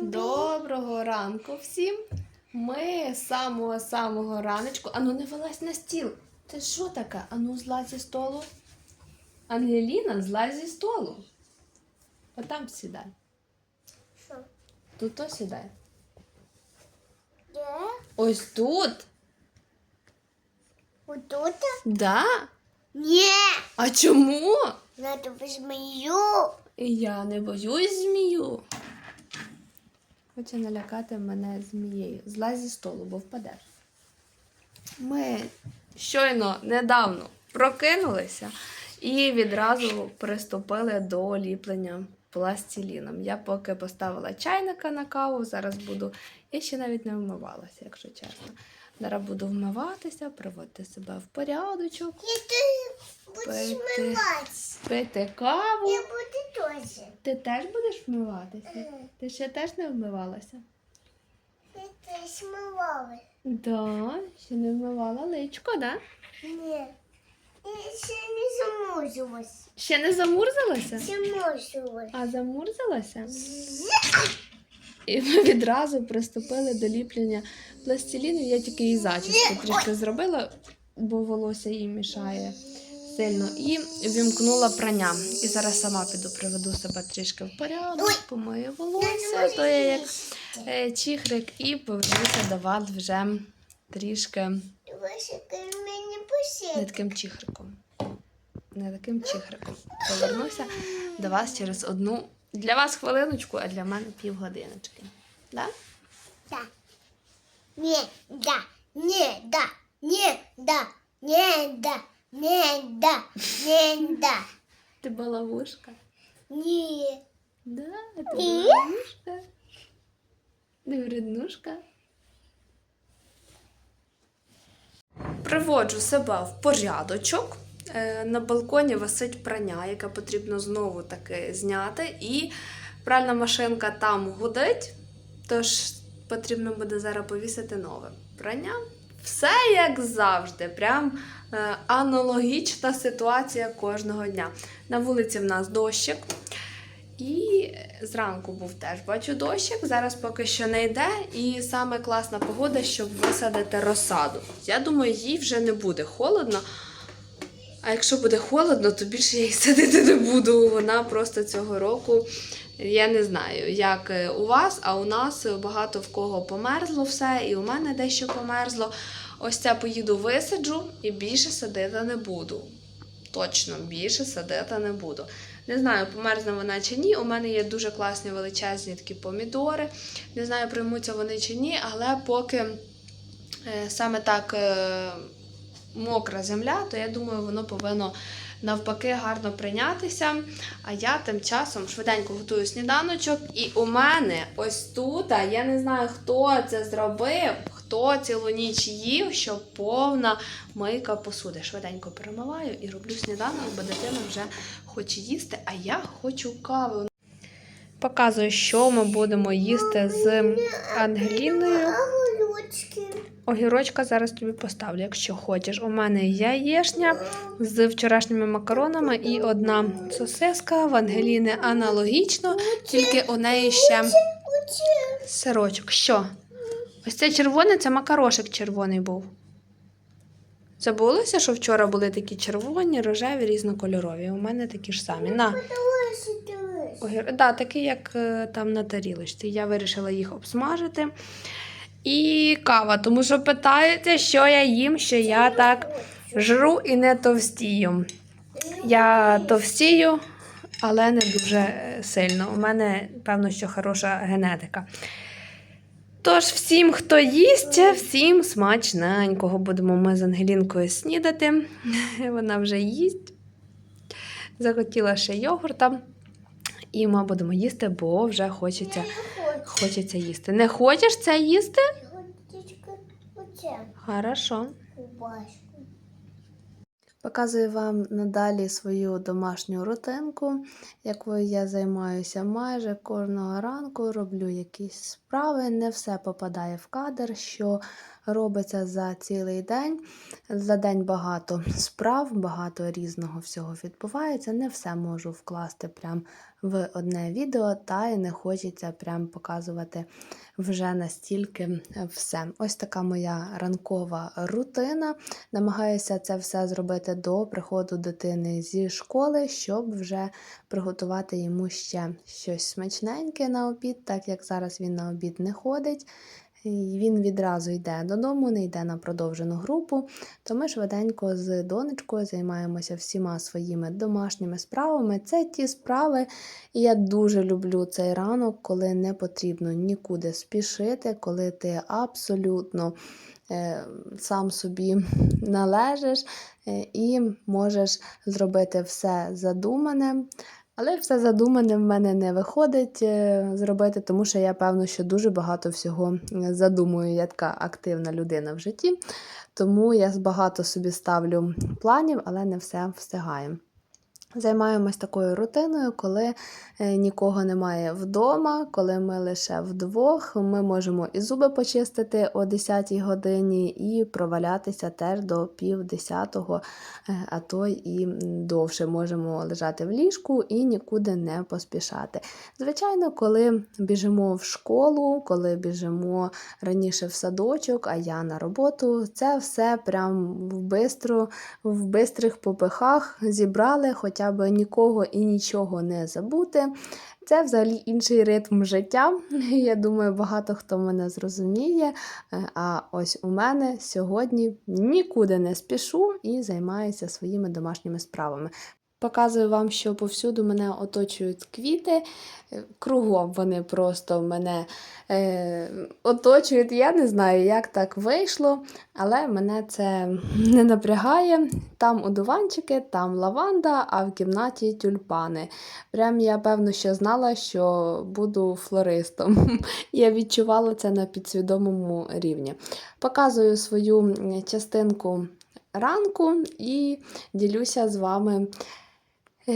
Доброго ранку всім. Ми з самого-самого раночку. Ану, не вилазь на стіл. Це що таке? Ану, злазь зі столу. Ангеліна, злазь зі столу. Отам сідай. Що? Тут то сідай. Де? Ось тут. Отут? Да? Ні. А чому? На тобі змію. Я не боюсь змію. Хоче налякати мене змією. Злазь зі столу, бо впадеш. Ми щойно недавно прокинулися і відразу приступили до ліплення пластиліном. Я поки поставила чайника на каву, зараз буду. Я ще навіть не вмивалася, якщо чесно. Зараз буду вмиватися, приводити себе в порядочок, Я ти Пити. пити каву. Я буду теж. Ти теж будеш вмиватися? Мгм. Ти ще теж не вмивалася? Я теж смивала. Да, ще не вмивала личко, да? Ні. Я ще не заморзилась. Ще не замурзалася? Заморзилась. А замурзалася? І ми відразу приступили до ліплення пластиліну. Я тільки її зачіску трішки зробила, бо волосся їй мішає сильно. І вімкнула прання. І зараз сама піду приведу себе трішки в порядок, помию волосся, то я як е, чихрик, і повернуся до вас вже трішки не таким чихриком. Не таким чихриком. Повернуся до вас через одну. Для вас хвилиночку, а для мене півгодиночки. Да? Да. Ні, да. Ні, да. Ні, да. Ні, да. Ні, да. Ні, да. Ти балавушка. Ні. Да, ти Ні. балавушка. Не вреднушка. Приводжу себе в порядочок. Е, На балконі висить прання, яке потрібно знову таки зняти. І пральна машинка там гудить, тож потрібно буде зараз повісити нове прання. Все як завжди, прям е, аналогічна ситуація кожного дня. На вулиці в нас дощик. І зранку був теж бачу дощик. Зараз поки що не йде. І саме класна погода, щоб висадити розсаду. Я думаю, їй вже не буде холодно. А якщо буде холодно, то більше я її садити не буду. Вона просто цього року. Я не знаю, як е, у вас, а у нас багато в кого померзло все, і у мене дещо померзло. Ось це поїду висаджу і більше садити не буду. Точно більше садити не буду. Не знаю, померзне вона чи ні. У мене є дуже класні величезні такі помідори. Не знаю, приймуться вони чи ні, але поки е, саме так е, мокра земля, то я думаю, воно повинно навпаки гарно прийнятися. А я тим часом швиденько готую сніданочок. І у мене ось тут, я не знаю, хто це зробив, хто цілу ніч їв, що повна мийка посуди. Швиденько перемиваю і роблю сніданок, бо дитина вже хоче їсти, а я хочу кави. Показую, що ми будемо їсти з Ангеліною. Огірочка зараз тобі поставлю, якщо хочеш. У мене яєшня з вчорашніми макаронами і одна сосиска в Ангеліни аналогічно, тільки у неї ще сирочок. Що? Ось це червоне, це макарошик червоний був. Забулося, що вчора були такі червоні, рожеві, різнокольорові. У мене такі ж самі. На. Огір... Да, такі, як е, там на тарілочці. Я вирішила їх обсмажити. І кава, тому що питаєте, що я їм, що я так жру і не товстію. Я товстію, але не дуже сильно. У мене, певно, що хороша генетика. Тож, всім, хто їсть, всім смачненького будемо ми з Ангелінкою снідати. Вона вже їсть. Захотіла ще йогурта. І ми будемо їсти, бо вже хочеться, хочеться їсти. Не хочеш це їсти? Тільки оце Хорошо. Показую вам надалі свою домашню рутинку, якою я займаюся майже кожного ранку, роблю якісь справи. Не все попадає в кадр, що робиться за цілий день. За день багато справ, багато різного всього відбувається. Не все можу вкласти прям в одне відео, та й не хочеться прям показувати вже настільки все. Ось така моя ранкова рутина. Намагаюся це все зробити до приходу дитини зі школи, щоб вже приготувати йому ще щось смачненьке на обід, так як зараз він на обід не ходить. Він відразу йде додому, не йде на продовжену групу. То ми швиденько з донечкою займаємося всіма своїми домашніми справами. Це ті справи, і я дуже люблю цей ранок, коли не потрібно нікуди спішити, коли ти абсолютно е, сам собі належиш е, і можеш зробити все задумане. Але все задумане в мене не виходить е, зробити, тому що я певно, що дуже багато всього е, задумую. Я така активна людина в житті, тому я багато собі ставлю планів, але не все встигаю. Займаємось такою рутиною, коли е, нікого немає вдома, коли ми лише вдвох. Ми можемо і зуби почистити о 10 годині, і провалятися теж до пів десятого, е, а то і довше можемо лежати в ліжку і нікуди не поспішати. Звичайно, коли біжимо в школу, коли біжимо раніше в садочок, а я на роботу, це все прям в бистро, в бистрих попихах зібрали, хоча б нікого і нічого не забути. Це взагалі інший ритм життя. Я думаю, багато хто мене зрозуміє. Е, А ось у мене сьогодні нікуди не спішу і займаюся своїми домашніми справами. Показую вам, що повсюду мене оточують квіти, е, кругом вони просто мене е, оточують. Я не знаю, як так вийшло, але мене це не напрягає. Там одуванчики, там лаванда, а в кімнаті тюльпани. Прям я певно що знала, що буду флористом. Я відчувала це на підсвідомому рівні. Показую свою частинку ранку і ділюся з вами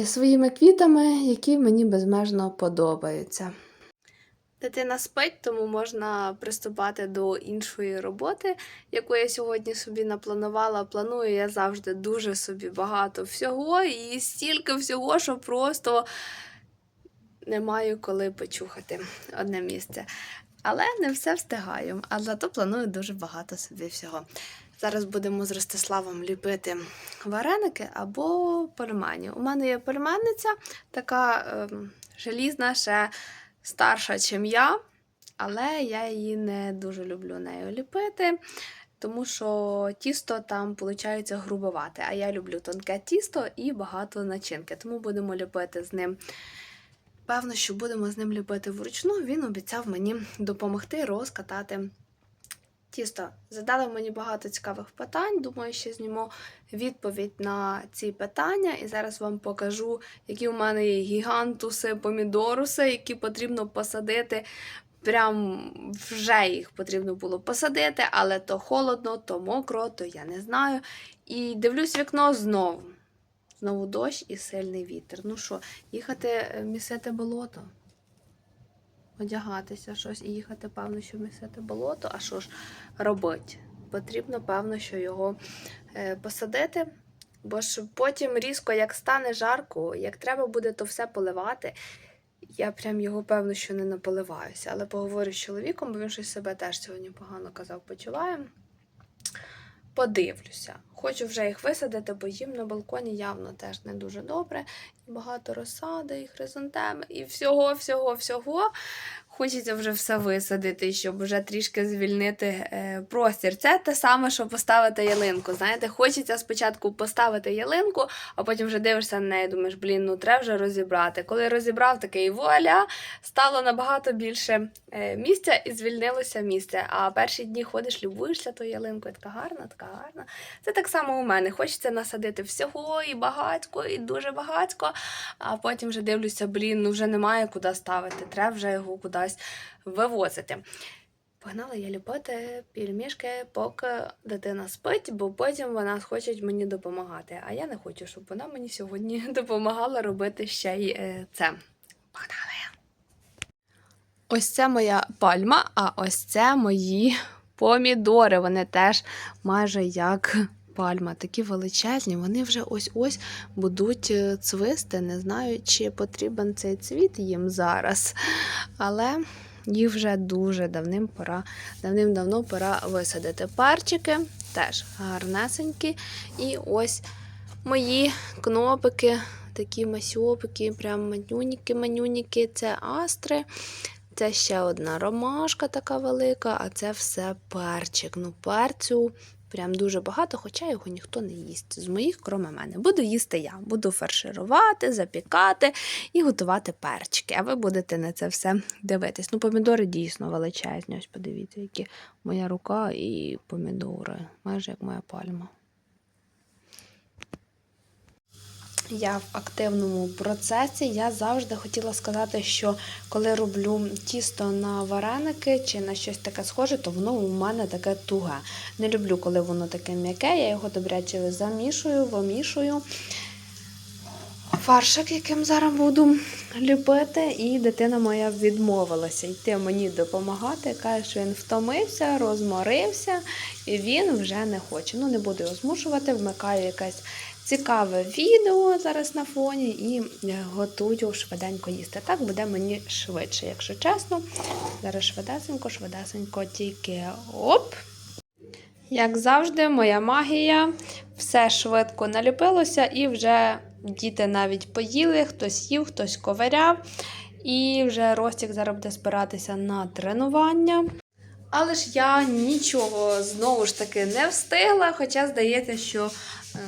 своїми квітами, які мені безмежно подобаються. Дитина спить, тому можна приступати до іншої роботи, яку я сьогодні собі напланувала. Планую я завжди дуже собі багато всього і стільки всього, що просто не маю коли почухати одне місце. Але не все встигаю, а зато планую дуже багато собі всього. Зараз будемо з Ростиславом ліпити вареники або пельмені. У мене є пельменниця, така ем, желізна, ще старша, ніж я, але я її не дуже люблю нею ліпити, тому що тісто там виходить грубовате. А я люблю тонке тісто і багато начинки. Тому будемо ліпити з ним. Певно, що будемо з ним ліпити вручну. Він обіцяв мені допомогти розкатати тісто. Задали мені багато цікавих питань. Думаю, що зніму відповідь на ці питання. І зараз вам покажу, які у мене є гігантуси, помідоруси, які потрібно посадити. Прям вже їх потрібно було посадити, але то холодно, то мокро, то я не знаю. І дивлюсь вікно знову. Знову дощ і сильний вітер. Ну що, їхати е, місити болото? Одягатися щось і їхати, певно, що місити болото. А що ж робити? Потрібно, певно, що його е, посадити. Бо ж потім різко, як стане жарко, як треба буде то все поливати. Я прям його певно, що не наполиваюся. Але поговорю з чоловіком, бо він щось себе теж сьогодні погано казав, почуває. Подивлюся. Хочу вже їх висадити, бо їм на балконі явно теж не дуже добре. І багато розсади, і хризантеми, і всього, всього, всього. Хочеться вже все висадити, щоб вже трішки звільнити е, простір. Це те саме, що поставити ялинку. Знаєте, хочеться спочатку поставити ялинку, а потім вже дивишся на неї, думаєш, блін, ну треба вже розібрати. Коли розібрав такий воля, стало набагато більше е, місця і звільнилося місце. А перші дні ходиш, любуєшся тою ялинкою, така гарна, така гарна. Це так само у мене. Хочеться насадити всього і багатько, і дуже багатько. А потім вже дивлюся, блін, ну вже немає куди ставити. Треба вже його кудись вивозити. Погнала я ліпити пільмішки, поки дитина спить, бо потім вона хоче мені допомагати. А я не хочу, щоб вона мені сьогодні допомагала робити ще й е, це. Погнали! Ось це моя пальма, а ось це мої помідори. Вони теж майже як пальма, такі величезні. Вони вже ось-ось будуть е, цвисти. Не знаю, чи потрібен цей цвіт їм зараз. Але їх вже дуже давним пора, давним-давно пора висадити. Парчики теж гарнесенькі. І ось мої кнопики, такі масьопики, прям манюніки-манюніки. Це астри. Це ще одна ромашка така велика, а це все перчик. Ну, перцю прям дуже багато, хоча його ніхто не їсть. З моїх, кроме мене. Буду їсти я. Буду фарширувати, запікати і готувати перчики. А ви будете на це все дивитись. Ну, помідори дійсно величезні. Ось подивіться, які моя рука і помідори. Майже як моя пальма. Я в активному процесі. Я завжди хотіла сказати, що коли роблю тісто на вареники чи на щось таке схоже, то воно у мене таке туге. Не люблю, коли воно таке м'яке, я його добряче замішую, вимішую. Фаршик, яким зараз буду ліпити, і дитина моя відмовилася йти мені допомагати. Каже, що він втомився, розморився, і він вже не хоче. Ну, не буду його змушувати, вмикаю якесь цікаве відео зараз на фоні і е, готую швиденько їсти. Так буде мені швидше, якщо чесно. Зараз швидесенько, швидесенько, тільки оп. Як завжди, моя магія, все швидко наліпилося, і вже діти навіть поїли, хтось їв, хтось ковиряв. І вже Ростік зараз буде збиратися на тренування. Але ж я нічого знову ж таки не встигла, хоча здається, що е,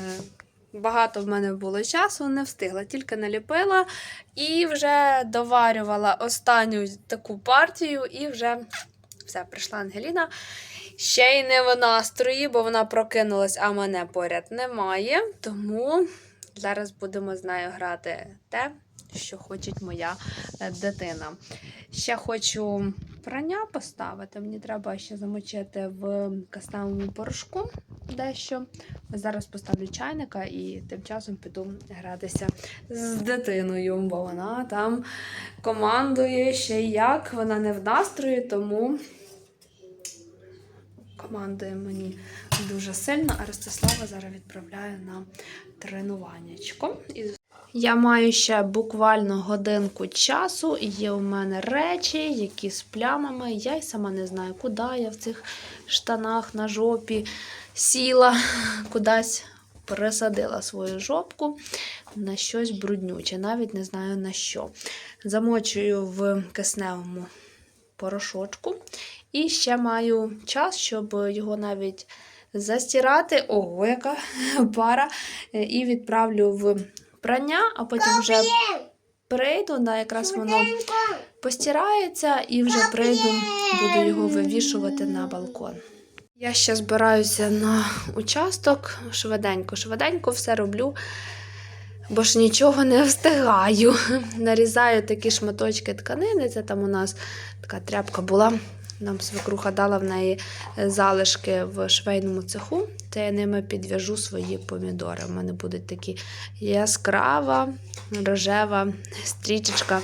багато в мене було часу, не встигла, тільки наліпила і вже доварювала останню таку партію, і вже все, прийшла Ангеліна. Ще й не в настрої, бо вона прокинулась, а мене поряд немає. Тому зараз будемо з нею грати те, що хоче моя е, дитина. Ще хочу прання поставити. Мені треба ще замочити в каставому порошку дещо. Зараз поставлю чайника і тим часом піду гратися з дитиною, бо вона там командує ще як. Вона не в настрої, тому командує мені дуже сильно, а Ростислава зараз відправляю на тренуваннячко. Я маю ще буквально годинку часу, і є у мене речі, які з плямами. Я й сама не знаю, куди я в цих штанах на жопі сіла, кудись присадила свою жопку на щось бруднюче, навіть не знаю на що. Замочую в кисневому порошочку. І ще маю час, щоб його навіть застирати. Ого, яка пара! І відправлю в прання, а потім вже прийду, да, якраз воно постирається, і вже прийду, буду його вивішувати на балкон. Я ще збираюся на участок швиденько, швиденько все роблю, бо ж нічого не встигаю. Нарізаю такі шматочки тканини. Це там у нас така тряпка була. Нам свекруха дала в неї залишки в швейному цеху, то я ними підв'яжу свої помідори. У мене буде такі яскрава, рожева стрічечка.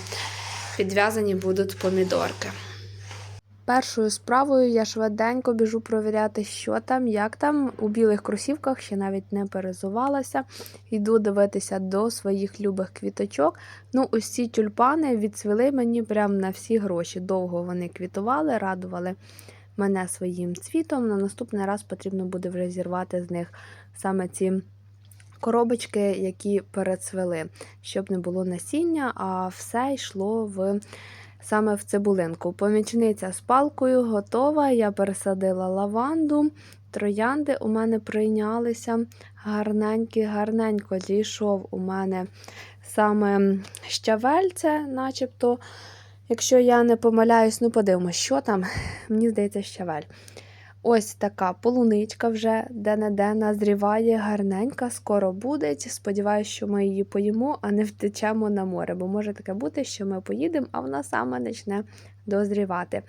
Підв'язані будуть помідорки. Першою справою я швиденько біжу провіряти, що там, як там. У білих кросівках ще навіть не перезувалася. Йду дивитися до своїх любих квіточок. Ну, ось ці тюльпани відцвіли мені прям на всі гроші. Довго вони квітували, радували мене своїм цвітом. На наступний раз потрібно буде вже зірвати з них саме ці коробочки, які перецвели, щоб не було насіння, а все йшло в. Саме в цибулинку. Помічниця з палкою готова. Я пересадила лаванду, троянди у мене прийнялися. Гарненькі, гарненько зійшов у мене саме щавельце, начебто. Якщо я не помиляюсь, ну подивимось, що там. Мені здається, щавель. Ось така полуничка вже де-не-де назріває, гарненька, скоро буде. Сподіваюсь, що ми її поїмо, а не втечемо на море, бо може таке бути, що ми поїдемо, а вона саме почне дозрівати.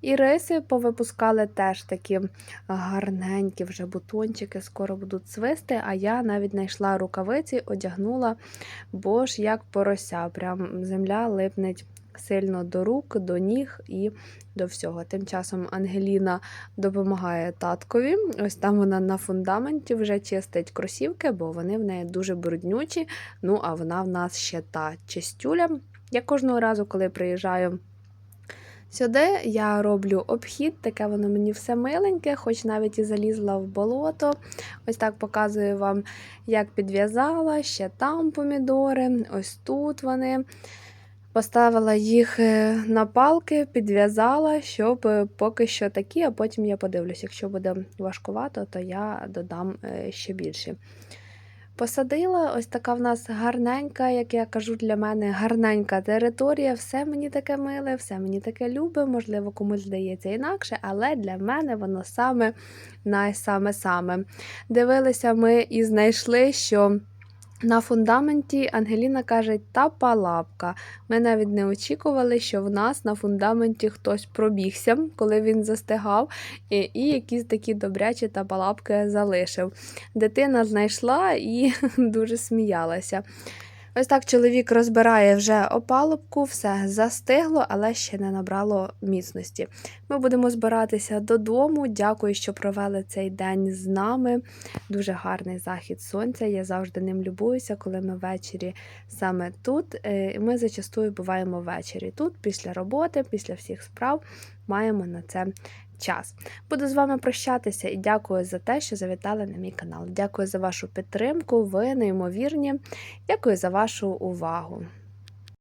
І риси повипускали теж такі гарненькі вже бутончики, скоро будуть свисти, а я навіть знайшла рукавиці, одягнула, бо ж як порося, прям земля липнеть сильно до рук, до ніг і до всього. Тим часом Ангеліна допомагає таткові. Ось там вона на фундаменті вже чистить кросівки, бо вони в неї дуже бруднючі. Ну, а вона в нас ще та чистюля. Я кожного разу, коли приїжджаю сюди, я роблю обхід, таке воно мені все миленьке, хоч навіть і залізла в болото. Ось так показую вам, як підв'язала, ще там помідори, ось тут вони. Поставила їх е, на палки, підв'язала, щоб е, поки що такі, а потім я подивлюсь. Якщо буде важкувато, то я додам е, ще більше. Посадила, ось така в нас гарненька, як я кажу, для мене гарненька територія. Все мені таке миле, все мені таке любе. Можливо, комусь здається інакше, але для мене воно саме найсаме-саме. Дивилися ми і знайшли, що. На фундаменті Ангеліна каже, та палапка. Ми навіть не очікували, що в нас на фундаменті хтось пробігся, коли він застигав, і, і якісь такі добрячі та палапки залишив. Дитина знайшла і дуже сміялася. Ось так чоловік розбирає вже опалубку, все застигло, але ще не набрало міцності. Ми будемо збиратися додому. Дякую, що провели цей день з нами. Дуже гарний захід сонця. Я завжди ним любуюся, коли ми ввечері саме тут. Е, Ми зачастую буваємо ввечері тут, після роботи, після всіх справ маємо на це час. Буду з вами прощатися і дякую за те, що завітали на мій канал. Дякую за вашу підтримку. Ви неймовірні. Дякую за вашу увагу.